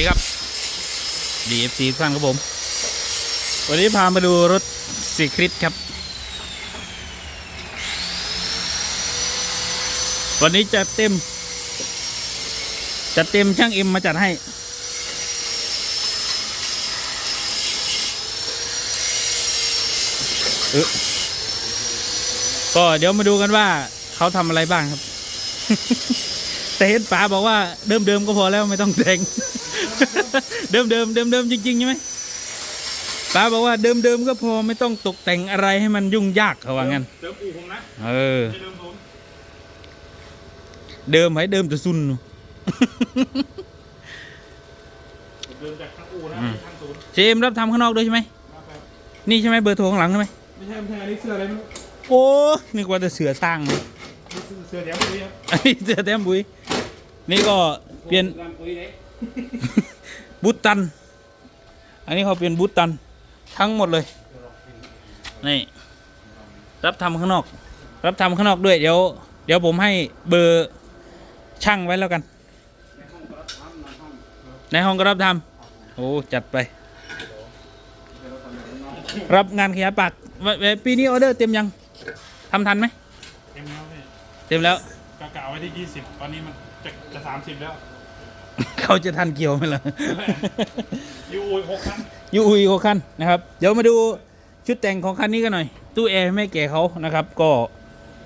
ดีครับ DFC ทุกท่านครับผม วันนี้พามาดูรถสีคริสครับ วันนี้จะเต็ม จะเต็มช่างเอ็มมาจัดให้ ก็เดี๋ยวมาดูกันว่าเขาทำอะไรบ้างครับ แต่เห็นป๋าบอกว่าเดิมเดิมๆก็พอแล้วไม่ต้องแต่ง เดิมเดิมเดิมเดิมๆจริงๆใช่ไหมป๋าบอกว่าเดิมเดิมๆก็พอไม่ต้องตกแต่งอะไรให้มันยุ่งยากเขาว่างั้นเดิมอู่ผมนะเออไม่เดิมผมเดิมไหมเดิมจะซุนผมเดิมจากทางอู่นะอืมทางศูนย์เจมส์รับทำข้างนอกด้วยใช่ไหมนะครับนี่ใช่ไหมเบอร์โทรข้างหลังใช่ไหมไม่ใช่ไม่ใช่อันนี้เสื้ออะไรไม่รู้โอ้นึกว่าจะเสือสร้างนะนี่เสื้อแถมปุ๋ยครับอันนี้เสือแต้มบุย นี่ก็เปลี่ยนร้านปุ๋ยเลยบูตตัน อันนี้เขาเปลี่ยนบูตตันทั้งหมดเลย นี่ รับทำข้างนอก รับทำข้างนอกด้วย เดี๋ยว เดี๋ยวผมให้เบอร์ช่างไว้แล้วกัน ในห้องก็รับทำโอ้ จัดไป รับงานขยายปากววปีนี้ออเดอร์เต็มยังทำทันไหม เต็มแล้วพี่เต็มแล้วกะกะไว้ที่20ตอนนี้มัน จะจะ30แล้วเขาจะทันเกี่ยวไหมล่ะ ยูอูหกคันยูอุยโอคันนะครับ เดี๋ยวมาดูชุดแต่งของคันนี้กันหน่อย ตู้แอร์ไม่แก่เขานะครับ ก็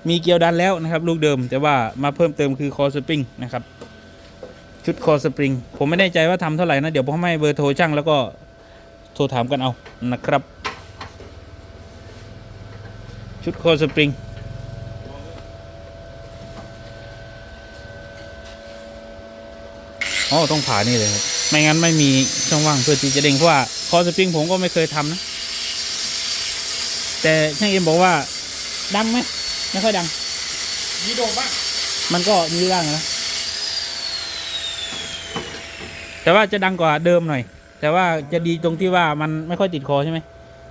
มีเกียวดันแล้วนะครับ ลูกเดิม แต่ว่ามาเพิ่มเติมคือคอสปริงนะครับ ชุดคอสปริง ผมไม่แน่ใจว่าทำเท่าไหร่นะ เดี๋ยวผมให้เบอร์โทรช่างแล้วก็โทรถามกันเอานะครับ ชุดคอสปริง อ๋อต้องผ่านี่เลยครับ ไม่งั้นไม่มีช่องว่างเพื่อที่จะเด้งเพราะว่าคอสปริงผมก็ไม่เคยทำนะ แต่ช่างเอ็มบอกว่า ดังไหมไม่ค่อยดัง มีโดมบ้างมันก็มีบ้างนะแต่ว่าจะดังกว่าเดิมหน่อย แต่ว่าจะดีตรงที่ว่ามันไม่ค่อยติดคอใช่ไหม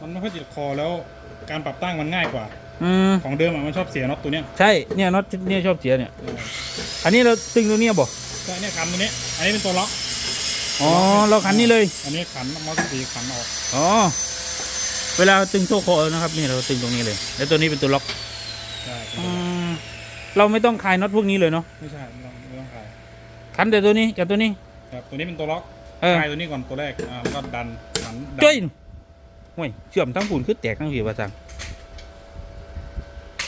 มันไม่ค่อยติดคอแล้วการปรับตั้งมันง่ายกว่าอืมของเดิมอะมันชอบเสียน็อตตัวเนี้ยใช่เนี่ยน็อตเนี่ยชอบเสียเนี่ย อันนี้เราตึงตรงเนี้ยบอก ก็เนี่ยขันตัวนี้ อันนี้เป็นตัวล็อก อ๋อเราขันนี่เลย อันนี้ขันมอสตีขันออก อ๋อ เวลาตึงโซ่คอนะครับนี่เราตึงตรงนี้เลย แล้วตัวนี้เป็นตัวล็อกใช่เป็นอืตัวล็อกมเราไม่ต้องคลายน็อตพวกนี้เลยเนาะ ไม่ใช่ไม่ต้องไม่ต้องขายขันแต่ตัวนี้กับตัวนี้ ครับ ตัวนี้เป็นตัวล็อกเออคลายตัวนี้ก่อนตัวแรก อ่าแล้วก็ดันขันดันจ้อยห่วยเชื่อมทั้งปูนคือแตกทั้งผีว่าจัง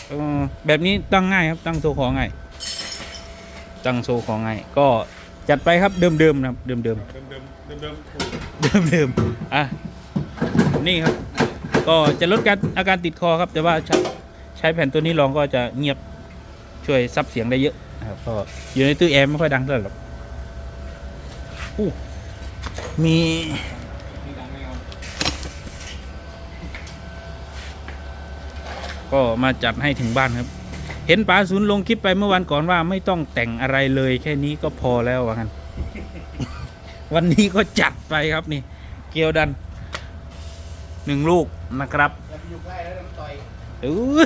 เออแบบนี้ตั้งง่ายครับตั้งโซของ่าย ตั้งโซของไงก็จัดไปครับเดิมๆนะครับเดิมๆ เดิมเดิมเดิมเดิมเดิมเดิมอะ นี่ครับ ก็จะลดการอาการติดคอครับ แต่ว่าใช้ใช้แผ่นตัวนี้ลองก็จะเงียบช่วยซับเสียงได้เยอะนะครับก็อยู่ในตู้แอร์ไม่ค่อยดังเท่าไหร่หรอกอู้มีก็มาจัดให้ถึงบ้านครับ เห็นป๋าศูนย์ลงคลิปไปเมื่อวันก่อนว่าไม่ต้องแต่งอะไรเลยแค่นี้ก็พอแล้วว่างั้นวันนี้ก็จัดไปครับนี่ เกียวดันหนึ่งลูกนะครับอย่าไปอยู่ใกล้แล้วเดี๋ยวมันต่อยเออ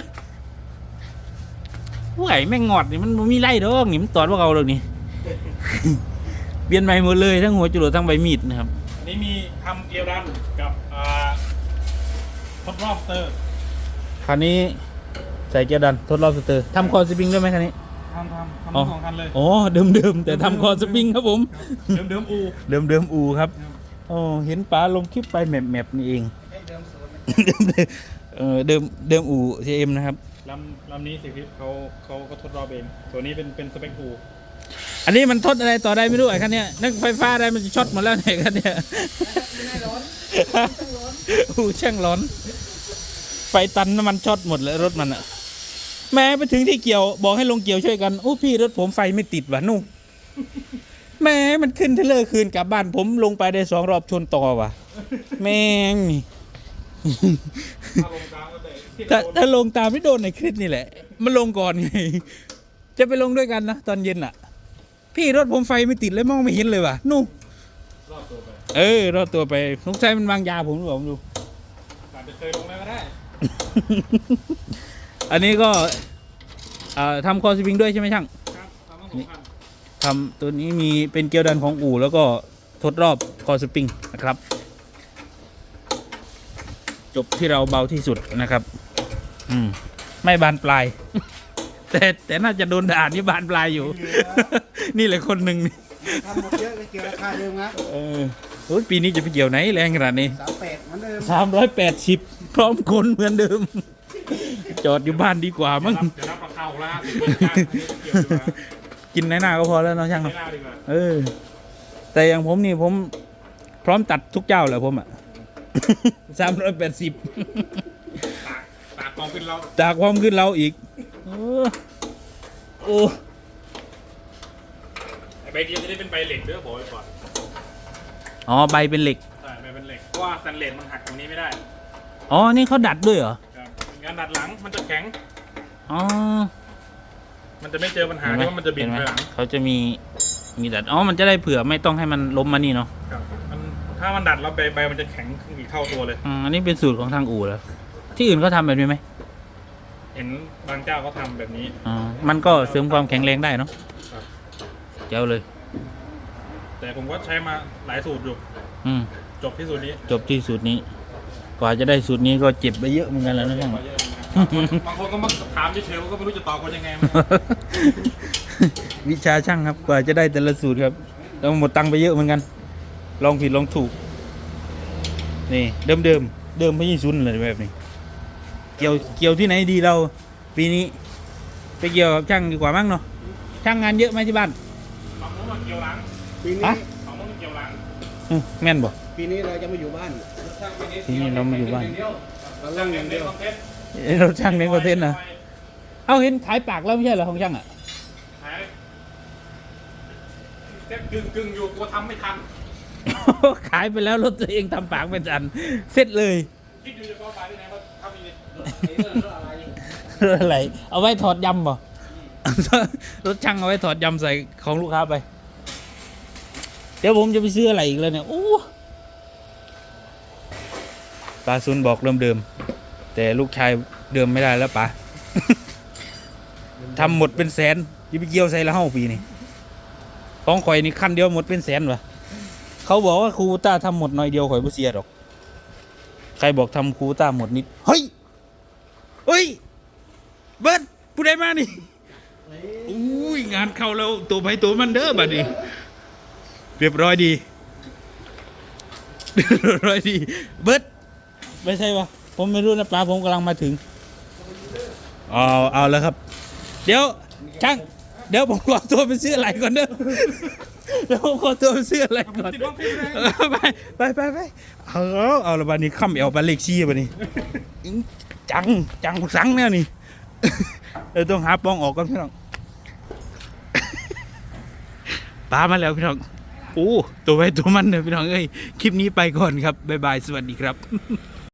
ไหวแม่งงอดนี่มันบ่มีไล่ดอกนี่มันตอดว่าเอาดอกนี่เปลี่ยนใหม่หมดเลยทั้งหัวจรวดทั้งใบมีดนะครับอันนี้มีทำเกียร์ดันกับอ่าทดรอบเตอร์คันนี้ ใส่เกียร์ดันทดรอบสเตอร์ทำคอสปริงด้วยไหมคันนี้ทำทำทำอ๋อทั้งสองคันเลยอ๋อเดิมๆแต่ทำคอสปริงครับผมเดิมเดิมอูเดิมเดิมอูครับครับโอ้เห็นป๋าลงคลิปไปแมปแมปนี่เองให้เดิมศูนย์เดิมเดิมเออเดิมเดิมอูเอ็มนะครับลำลำนี้สิครับเขาเขาก็ทดรอบเองตัวนี้เป็นเป็นสเปคอูอันนี้มันทดอะไรต่อได้ไม่รู้ไอ้คันเนี้ยนั่งไฟฟ้าได้มันจะช็อตหมดแล้วเนี่ยคันเนี้ยไม่ได้ร้อนต้องร้อนอู้ช่างร้อนไฟตันน้ำมันช็อตหมดเลยรถมันอะ แม้ไปถึงที่เกี่ยวบอกให้ลงเกี่ยวช่วยกันอู้พี่รถผมไฟไม่ติดว่ะนู่นแม้มันขึ้นเทเลอร์คืนกลับบ้านผมลงไปได้สองรอบชนต่อว่ะ แม่งนี่ถ้าลงกลางก็ได้ที่ถ้าโดนถ้าลงตามไม่โดนในคลิปนี่แหละ มันลงก่อนไงจะไปลงด้วยกันนะตอนเย็นอะ พี่รถผมไฟไม่ติดเลยมองไม่เห็นเลยว่ะนู่นรอบตัวไปเออรอดตัวไปสงสัยมันวางยาผมหรือเปล่าไม่รู้อาจจะเคยลงแล้วก็ได้ อันนี้ก็เอ่อทำคอสปริงด้วยใช่ไหมช่างครับทำทั้งสองคันทำตัวนี้มีเป็นเกลียวดันของอู่แล้วก็ทดรอบคอสปริงนะครับ จบที่เราเบาที่สุดนะครับ อืม ไม่บานปลาย แต่แต่น่าจะโดนด่านี่บานปลายอยู่ นี่แหละคนหนึ่งนี่ทำหมดเยอะก็เกี่ยวราคาเดิมครับเออโอ้ยปีนี้จะไปเกี่ยวไหนแรงขนาดนี้สามแปดเหมือนเดิมสามร้อยแปดสิบพร้อมคนเหมือนเดิม จอดอยู่บ้านดีกว่ามั้งรับเดี๋ยวรับราคาหกล้านสิบเกี่ยวดีกว่ากินในหน้าก็พอแล้วเนาะช่างไม่เนาะน่าดีกว่าเออ แต่อย่างผมนี่ผมพร้อมตัดทุกเจ้าแหละผมอะ สามร้อยแปดสิบตากตากกองเป็นเราจากความขึ้นเราอีกโอ้โอ้ไอ้ใบเดียวจะได้เป็นใบเหล็กเด้อบอกไว้ก่อนอ๋อใบเป็นเหล็ก ใช่ใบเป็นเหล็กเพราะว่าสแตนเลสมันหักตรงนี้ไม่ได้ อ๋อ นี่เขาดัดด้วยเหรอครับ งานดัดหลังมันจะแข็ง อ๋อมันจะไม่เจอปัญหาที่ว่ามันจะบิดเห็ไหไปหลังเขาจะมีมีดัดอ๋อมันจะได้เผื่อไม่ต้องให้มันล้มมานี่เนาะครับมันถ้ามันดัดแล้วใบใบมันจะแข็งขึ้นอีกเท่าตัวเลยอืมอันนี้เป็นสูตรของทางอู่แล้วที่อื่นเขาทำแบบนี้ไหมเห็นบางเจ้าเขาทำแบบนี้อ๋อมันก็เสริมความแข็งแรงได้เนาะครับเจ้าเลย แต่ผมก็ใช้มาหลายสูตรอยู่ อืมจบที่สูตรนี้ จบที่สูตรนี้ กว่าจะได้สูตรนี้ก็เจ็บไปเยอะเหมือนกันแล้วนะช่างมาเยอะเหมือนกันบางคนก็มาถามเฉยๆว่าก็ไม่รู้จะตอบกันยังไงมันวิชาช่างครับ กว่าจะได้แต่ละสูตรครับต้องหมดตังค์ไปเยอะเหมือนกัน ลองผิดลองถูก นี่เดิมเดิมๆเดิมไม่ใช่ซุนย์เลยแบบนี้ เกี่ยวเกี่ยวที่ไหนดีเรา ปีนี้ ไปเกี่ยวกับช่างดีกว่ามั้งเนาะช่างงานเยอะไหมที่บ้านบางคนมันเกี่ยวหลังปีนี้ฮะบางคนมันเกี่ยวหลังอืมแม่นบ่ปีนี้เราจะมาอยู่บ้านทีนี้เรามาอยู่บ้านเราเล่นอย่างเดียวคอนเทนต์เอ้ยเราช่างในประเทศนะเอาเห็นขายปากแล้วไม่ใช่เหรอของช่างอะหายแค่กึ่งกึ่งๆอยู่กลัวทำไม่ทัน ขายไปแล้วรถตัวเองทำปากเป็นอัน เสร็จเลยคิดอยู่จะก็ไปที่ไหนว่าทำอีกรถอะไร เอาไว้ถอดยำบ่รถช่างเอาไว้ถอดยำใส่ของลูกค้าไป เดี๋ยวผมจะไปซื้ออะไรอีกแล้วเนี่ยโอ้ ปลาซุนบอกเริ่มเดิม แต่ลูกชายเดิมไม่ได้แล้วปะทำหมดเป็นแสนอยิบเกี่ยวใส่ละเฮ้าปีนี่ของข่อยนี่คันเดียวหมดเป็นแสนวะเขาบอกว่าครูต้าทำหมดหน่อยเดียวข่อยบ่เสียดอก ใครบอกทำครูต้าหมดนิดเฮ้ยเฮ้ยเบิร์ดผู้ใดมานี่อุ้ยงานเข้าแล้วตัวไปตัวมันเด้อบัดนี้เรียบร้อยดีเรียบร้อยดี เบิร์ด ไม่ใช่ปะผมไม่รู้นะปลาผมกำลังมาถึงเอาเอาแล้วครับ เดี๋ยวช่างเดี๋ยวผมขอตัวไปซื้ออะไรก่อนเด้อเดี๋ยวผมขอตัวไปซื้ออะไรก่อนติดบ้างพี่เลยเออไปไปไปไปเอาเอาเอาละบัดนี้ค่ำเอวไปเลขชี้บัดนี้จังจังสังแน่นี่เออต้องหาปองออกก่อนพี่น้องปลามาแล้วพี่น้องโอ้ตัวไปตัวมันเนอะพี่น้องเอ้ยคลิปนี้ไปก่อนครับบ๊ายบายสวัสดีครับ